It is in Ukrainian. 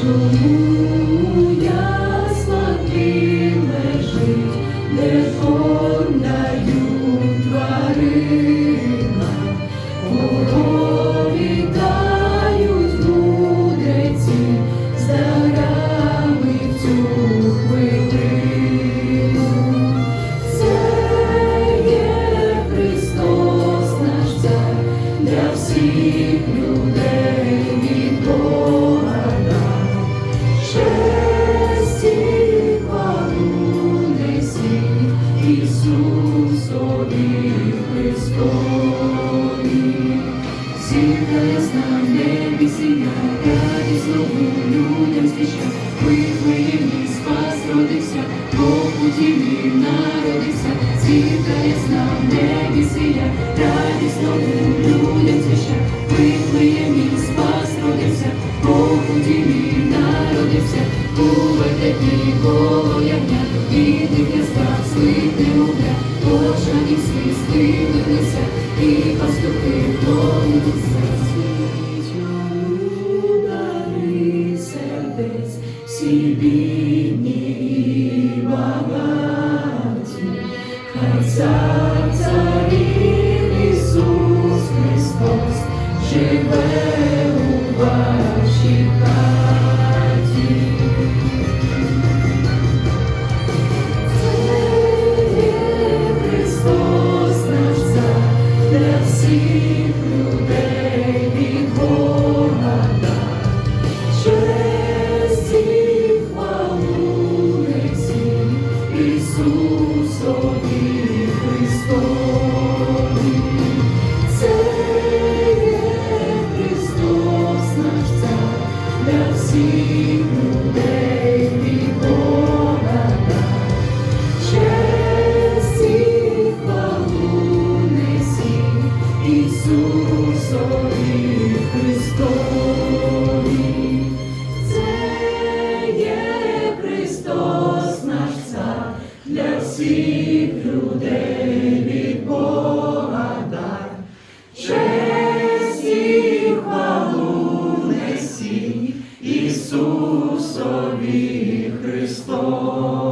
Чому я на небі сіяє, радість нову людям свіща, Вифлеємі спас родився, Бог у тілі народився, Зірка ясна в небі сія, радість нову людям свіща, Вифлеємі спас родився, Бог у тілі народився, Уведе і коло ягня, і дивля став слити мовля, Божа і свій стилилися, і пастухи до серця. see be Ісусові Христові, це Христос наш цар для всіх людей ікона, честі хвалу Ісусові Христос. Всіх людей від Бога дар, честь і хвалу несі Ісусові Христос.